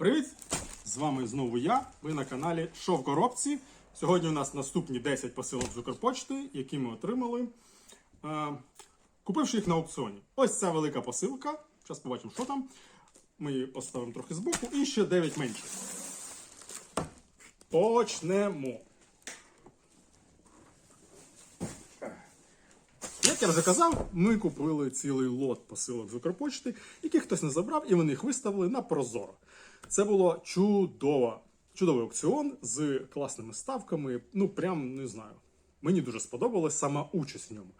Привіт! З вами знову я. Ви на каналі Що в коробці. Сьогодні у нас наступні 10 посилок з Укрпочти, які ми отримали, е, купивши їх на аукціоні. Ось ця велика посилка. Зараз побачимо, що там. Ми її поставимо трохи збоку. І ще 9 менших. Почнемо. Як я вже казав, ми купили цілий лот посилок з Укрпочти, які хтось не забрав, і вони їх виставили на Прозоро. Це було чудово. Чудовий аукціон з класними ставками. Ну, прям не знаю. Мені дуже сподобалась сама участь в ньому.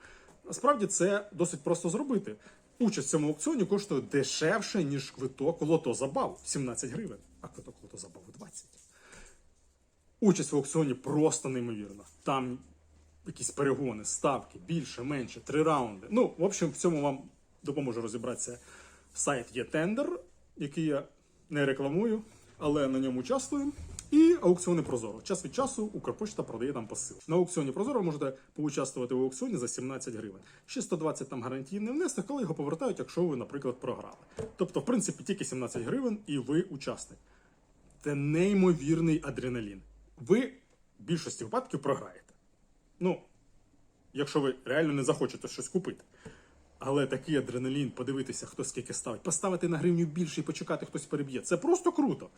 Насправді це досить просто зробити. Участь в цьому аукціоні коштує дешевше, ніж квиток лото забав 17 гривень, а квиток лото забав 20. Участь в аукціоні просто неймовірна. Там якісь перегони, ставки, більше, менше, три раунди. Ну, в общем, в цьому вам допоможе розібратися сайт ЄТендер, який я не рекламую, але на ньому участвую. І аукціони Прозоро. Час від часу Укрпочта продає там посил. На аукціоні Прозоро можете поучаствувати в аукціоні за 17 гривень. Ще 120 там гарантійний внесок, коли його повертають, якщо ви, наприклад, програли. Тобто, в принципі, тільки 17 гривень і ви учасник. Це неймовірний адреналін. Ви в більшості випадків програєте. Ну, якщо ви реально не захочете щось купити. Але такий адреналін, подивитися, хто скільки ставить, поставити на гривню більше і почекати, хтось переб'є. Це просто круто.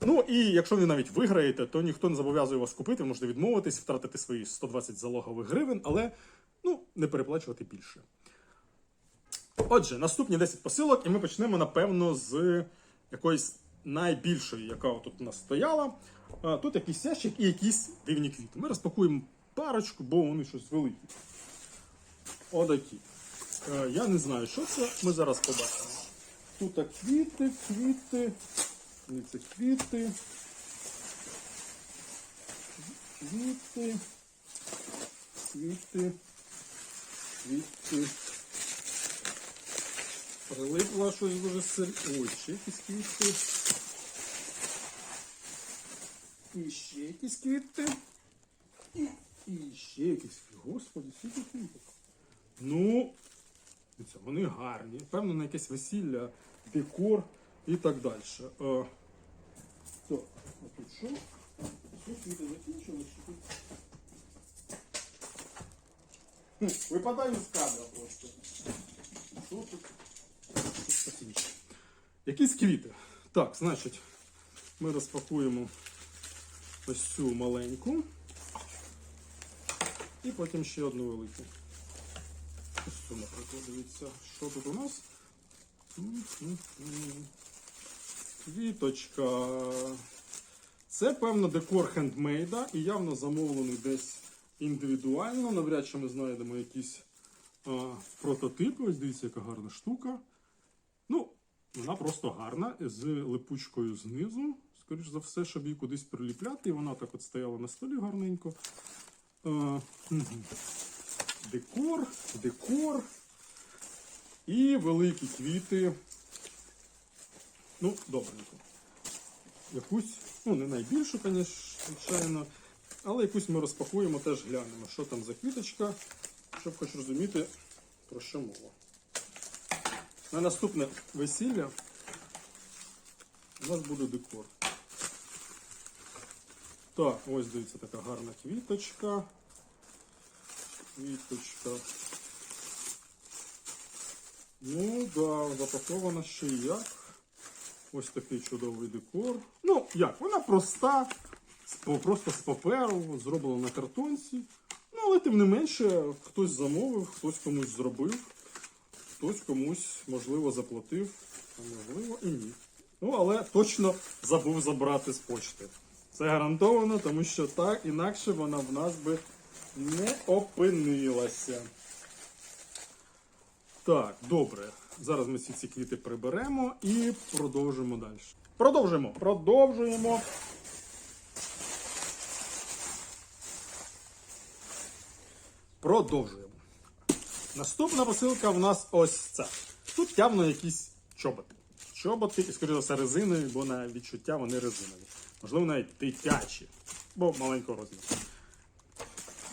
Ну і якщо ви навіть виграєте, то ніхто не зобов'язує вас купити, ви можете відмовитись, втратити свої 120 залогових гривень, але ну, не переплачувати більше. Отже, наступні 10 посилок, і ми почнемо, напевно, з якоїсь найбільшої, яка тут у нас стояла. Тут якийсь ящик і якісь дивні квіти. Ми розпакуємо парочку, бо вони щось великі. Отакі. Е, Я не знаю, що це. Ми зараз побачимо. Тут квіти, квіти. Ні, Це квіти. Квіти. Квіти. Квіти. Прилипло щось дуже сильно. Ой, ще якісь квіти. І ще якісь квіти. І, і ще якісь. Господи, скільки квіток. Ну, вони гарні. Певно, на якесь весілля, декор і так далі. Е, а тут що? Квіти закінчились? Чи тут? Випадаю з кадра просто. Що тут? Інше. Якісь квіти. Так, значить, ми розпакуємо ось цю маленьку. І потім ще одну велику. Цю, наприклад, що тут у нас? Квіточка. Це, певно, декор хендмейда і явно замовлений десь індивідуально. Навряд чи ми знайдемо якісь а, прототипи. Ось дивіться, яка гарна штука. Ну, вона просто гарна, з липучкою знизу. Скоріш за все, щоб її кудись приліпляти. І вона так от стояла на столі гарненько. А, мгм. Декор, декор. І великі квіти. Ну, добренько. Якусь, ну, не найбільшу, звичайно. Але якусь ми розпакуємо, теж глянемо, що там за квіточка, щоб хоч розуміти, про що мова. На наступне весілля у нас буде декор. Так, ось дивіться така гарна квіточка. Квіточка. Ну, да, запакована ще як. Ось такий чудовий декор. Ну, як, вона проста, просто з паперу, зроблена на картонці. Ну, але тим не менше, хтось замовив, хтось комусь зробив, хтось комусь, можливо, заплатив, а можливо і ні. Ну, але точно забув забрати з почти. Це гарантовано, тому що так, інакше вона в нас би не опинилася. Так, добре. Зараз ми всі ці квіти приберемо і продовжимо далі. Продовжуємо, продовжуємо. Продовжуємо. Наступна посилка в нас ось ця. Тут явно якісь чоботи. Чоботи, і, скоріше за все, резинові, бо на відчуття вони резинові. Можливо, навіть дитячі, бо маленького розміру.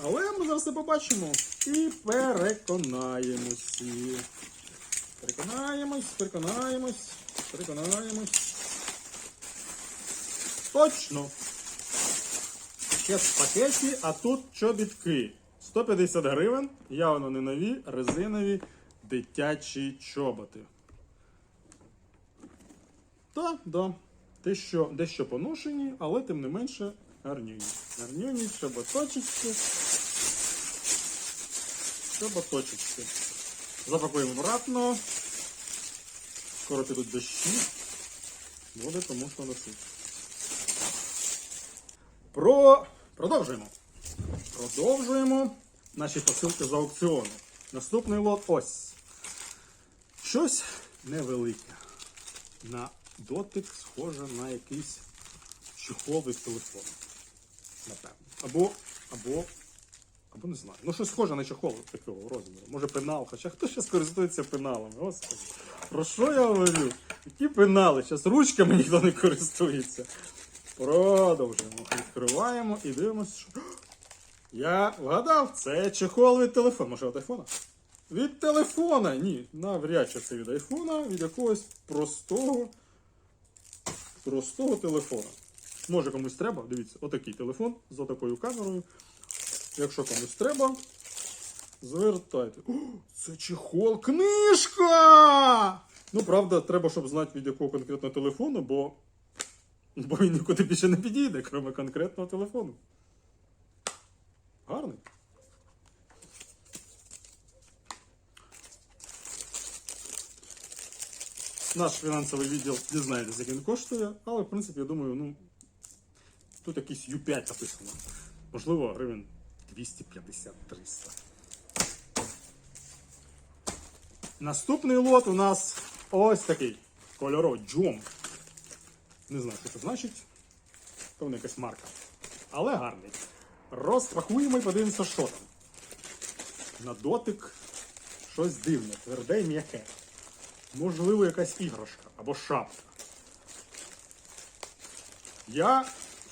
Але ми зараз це побачимо і переконаємося. Переконаємось, переконаємось, переконаємось. Точно. Ще в пакеті, а тут чобітки. 150 гривень, явно не нові, резинові дитячі чоботи. Так, да. Дещо, дещо поношені, але тим не менше гарнюні. Гарнюні, чоботочечки. Чоботочечки. Запакуємо обратно. Скоро підуть дощі. Буде тому що носить. Про... Продовжуємо. Продовжуємо наші посилки з аукціону. Наступний лот ось. Щось невелике. На дотик схоже на якийсь чехол від телефону. Напевно. Або, або, або не знаю. Ну, щось схоже на чехол такого розміру. Може пенал, хоча хто ще користується пеналами? Господи. Про що я говорю? Які пенали? Зараз ручками ніхто не користується. Продовжуємо. Відкриваємо і дивимося, що. Я вгадав, це чехол від телефону. Може від айфона? Від телефона! Ні, навряд чи це від айфона, від якогось простого. Простого телефона. Може комусь треба, дивіться, отакий телефон з отакою камерою. Якщо комусь треба, звертайте. О, це чехол книжка! Ну, правда, треба, щоб знати від якого конкретно телефону, бо, бо він нікуди більше не підійде, крім конкретного телефону. Гарний. Наш фінансовий відділ дізнається, як він коштує, але в принципі, я думаю, ну. Тут якийсь U5 написано. Можливо, гривень 250-300. Наступний лот у нас ось такий. Кольоровий джом. Не знаю, що це значить. Певно, якась марка. Але гарний. Розпакуємо і подивимося, що там. На дотик щось дивне, тверде і м'яке. Можливо, якась іграшка або шапка. Я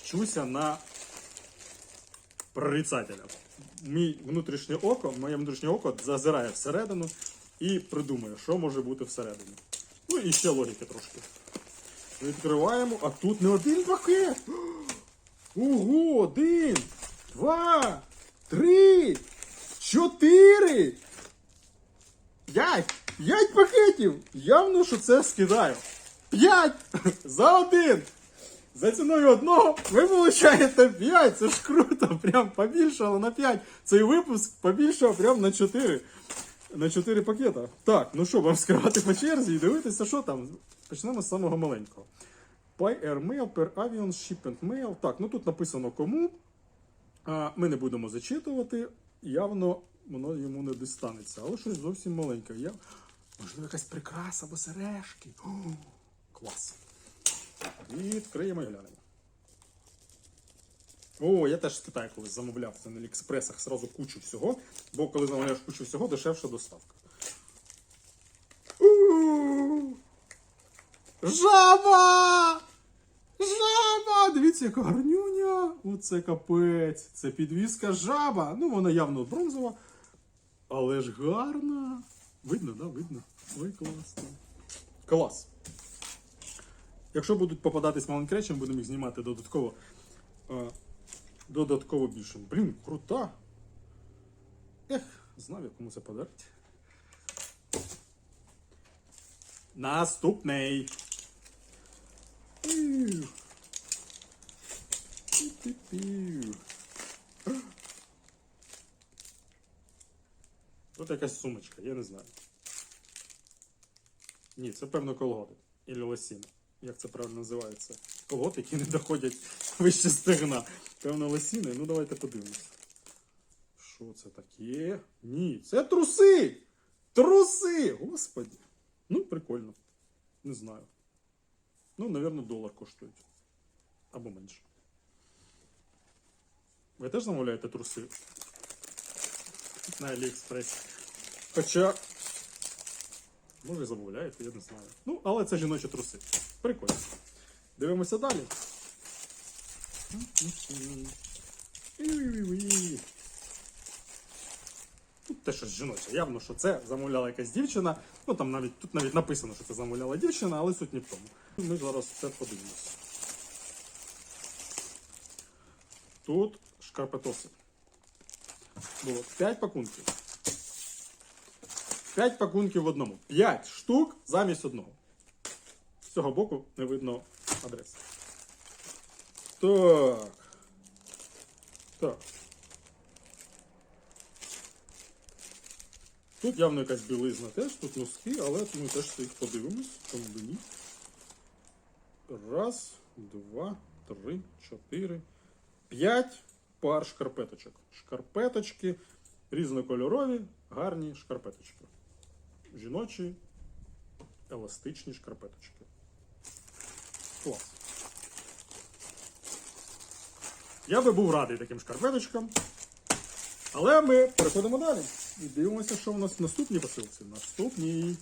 вчуся на прорицателя. Мій внутрішнє око, моє внутрішнє око зазирає всередину і придумує, що може бути всередині. Ну і ще логіки трошки. Відкриваємо, а тут не один пакет. Ого, один, два, три, чотири. П'ять! П'ять пакетів! Явно, що це скидаю. П'ять! За один! За ціною одного ви получаєте 5. Це ж круто! Прям побільшало на 5. Цей випуск побільшав прям на 4. На 4 пакета. Так, ну що, вам скривати по черзі і дивитися, що там. Почнемо з самого маленького. By Airmail, per Avion, Shipment Mail. Так, ну тут написано кому. А, Ми не будемо зачитувати. Явно воно йому не дістанеться. Але щось зовсім маленьке. Я... Можливо, якась прикраса або сережки. О, клас. Відкриємо і глянемо. О, я теж з Китаю колись замовляв це на Аліекспресах сразу кучу всього, бо коли замовляєш кучу всього, дешевша доставка. У! Жаба! Жаба! Дивіться, яка гарнюня! Оце капець. Це підвіска жаба. Ну, вона явно бронзова. Але ж гарна. Видно, да? Видно. Ой, класно. Клас. Якщо будуть попадатись маленькі речі, ми будемо їх знімати додатково. е, додатково більше. Блін, крута. Ех, знав, я кому це подарити. Наступний. Тут якась сумочка, я не знаю. Ні, це певно колготи. Ілі лосіна. Як це правильно називається? Колготи, які не доходять вище стегна. Певно, лосіни. Ну давайте подивимось. Що це таке? Ні, це труси! Труси! Господи! Ну, прикольно. Не знаю. Ну, напевно, долар коштують. Або менше. Ви теж замовляєте труси? На Аліекспресі. Хоча. Може, і замовляєте, я не знаю. Ну, але це жіночі труси. Прикольно. Дивимося далі. Тут теж щось жіноче. Явно, що це замовляла якась дівчина. Ну там навіть тут навіть написано, що це замовляла дівчина, але суть не в тому. Ми зараз це подивимося. Тут шкарпетоси. Було 5 пакунків. 5 пакунків в одному. 5 штук замість одного. З цього боку не видно адреси. Так. Так. Тут явно якась білизна теж, тут носки, але ми теж їх подивимось, чому б ні. Раз, два, три, чотири, п'ять пар шкарпеточок. Шкарпеточки різнокольорові, гарні шкарпеточки. Жіночі, еластичні шкарпеточки. Клас. Я би був радий таким шкарпеточкам. Але ми переходимо далі. І дивимося, що у нас в наступній посилці. Наступній.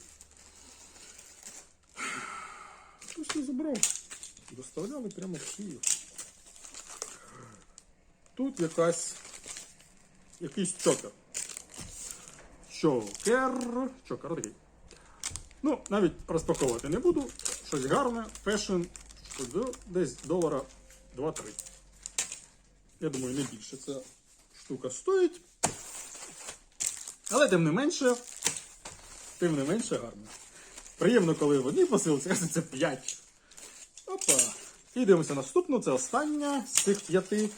Хтось не забрав. Доставляли прямо в Київ. Тут якась. Якийсь чокер. Чокер. Чокер такий. Ну, навіть розпаковувати не буду. Щось гарне, фешн. Десь долара 2-3. Я думаю, не більше ця штука стоїть. Але тим не менше, тим не менше гарно. Приємно, коли в одній посилці, це 5. Опа. І дивимося наступну, це остання з цих п'яти.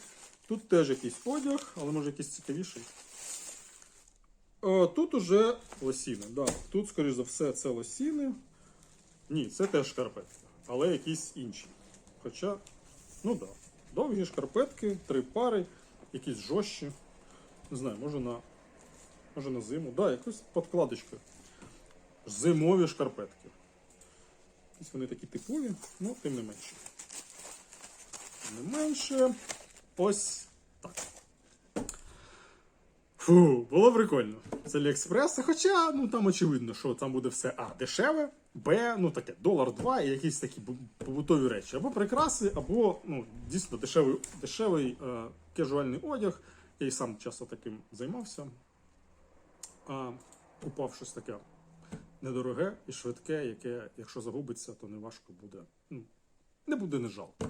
Тут теж якийсь одяг, але може якийсь цікавіший. О, тут уже лосіни. Да. Тут, скоріш за все, це лосіни. Ні, це теж шкарпетки, але якісь інші. Хоча, ну так. Да. Довгі шкарпетки, три пари, якісь жорстчі. Не знаю, може на, може на зиму. Да, якась подкладочка. Зимові шкарпетки. Якісь вони такі типові, ну, тим не менше. Тим не менше. Ось так. Фу, було прикольно. З Аліекспреса, хоча ну там очевидно, що там буде все А, дешеве, Б, ну таке, долар два і якісь такі побутові речі. Або прикраси, або ну, дійсно дешевий, дешевий е, кежуальний одяг. Я і сам часто таким займався. А, купав щось таке недороге і швидке, яке, якщо загубиться, то не важко буде. Ну, не буде не жалко.